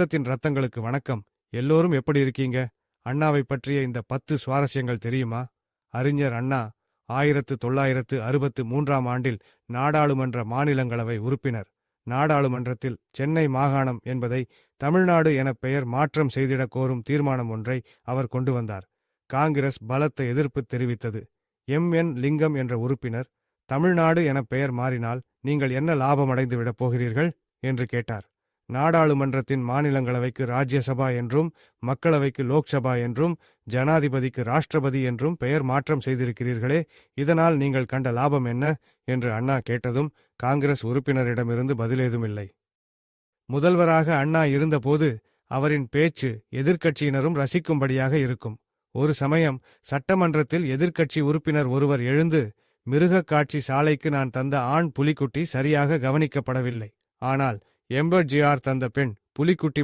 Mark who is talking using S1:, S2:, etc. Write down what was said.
S1: ரத்தத்தின் ரத்தங்களுக்கு வணக்கம். எல்லோரும் எப்படி இருக்கீங்க? அண்ணாவை பற்றிய இந்த பத்து சுவாரஸ்யங்கள் தெரியுமா? அறிஞர் அண்ணா ஆயிரத்து தொள்ளாயிரத்து அறுபத்து மூன்றாம் ஆண்டில் நாடாளுமன்ற மாநிலங்களவை உறுப்பினர். நாடாளுமன்றத்தில் சென்னை மாகாணம் என்பதை தமிழ்நாடு என பெயர் மாற்றம் செய்திடக் கோரும் தீர்மானம் ஒன்றை அவர் கொண்டு வந்தார். காங்கிரஸ் பலத்த எதிர்ப்பு தெரிவித்தது. எம். என். லிங்கம் என்ற உறுப்பினர் தமிழ்நாடு என பெயர் மாறினால் நீங்கள் என்ன லாபமடைந்து விடப் போகிறீர்கள்? என்று கேட்டார். நாடாளுமன்றத்தின் மாநிலங்களவைக்கு ராஜ்யசபா என்றும் மக்களவைக்கு லோக்சபா என்றும் ஜனாதிபதிக்கு ராஷ்டிரபதி என்றும் பெயர் மாற்றம் செய்திருக்கிறீர்களே இதனால் நீங்கள் கண்ட லாபம் என்ன? என்று அண்ணா கேட்டதும் காங்கிரஸ் உறுப்பினரிடமிருந்து பதிலேதுமில்லை. முதல்வராக அண்ணா இருந்தபோது அவரின் பேச்சு எதிர்க்கட்சியினரும் ரசிக்கும்படியாக இருக்கும். ஒரு சமயம் சட்டமன்றத்தில் எதிர்க்கட்சி உறுப்பினர் ஒருவர் எழுந்து மிருகக் காட்சி சாலைக்கு நான் தந்த ஆண் புலிக்குட்டி சரியாக கவனிக்கப்படவில்லை. ஆனால் எம்பர்ஜிஆர் தந்த பெண் புலிக்குட்டி